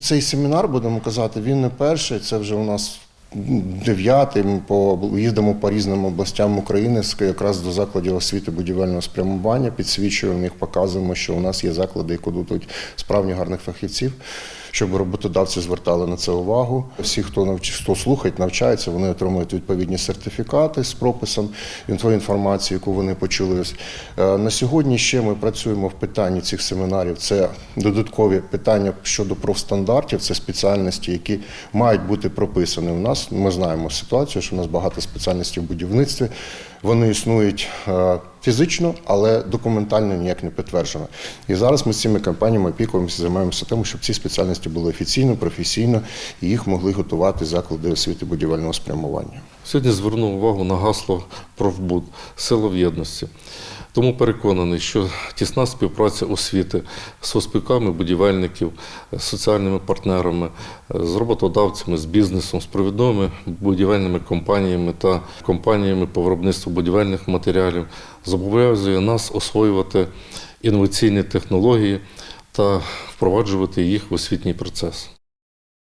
Цей семінар, будемо казати, він не перший. Це вже у нас дев'ятий. Ми по їздимо по різним областям України якраз до закладів освіти будівельного спрямування. Підсвічуємо їх, показуємо, що у нас є заклади, які дадуть справні гарних фахівців. Щоб роботодавці звертали на це увагу. Всі, хто навч... хто слухають, навчається, вони отримують відповідні сертифікати з прописом інфо- інформації, яку вони почули. Е, На сьогодні ще ми працюємо в питанні цих семінарів. Це додаткові питання щодо профстандартів, це спеціальності, які мають бути прописані. У нас ми знаємо ситуацію, що у нас багато спеціальностей в будівництві. Вони існують е, фізично, але документально ніяк не підтверджено. І зараз ми з цими компаніями опікуємося, займаємося тим, щоб ці спеціальності були офіційно, професійно і їх могли готувати заклади освіти будівельного спрямування. Сьогодні звернув увагу на гасло профбуд сила в єдності. Тому переконаний, що тісна співпраця освіти з спілками будівельників, з соціальними партнерами, з роботодавцями, з бізнесом, з провідними будівельними компаніями та компаніями по виробництву будівельних матеріалів зобов'язує нас освоювати інноваційні технології та впроваджувати їх в освітній процес.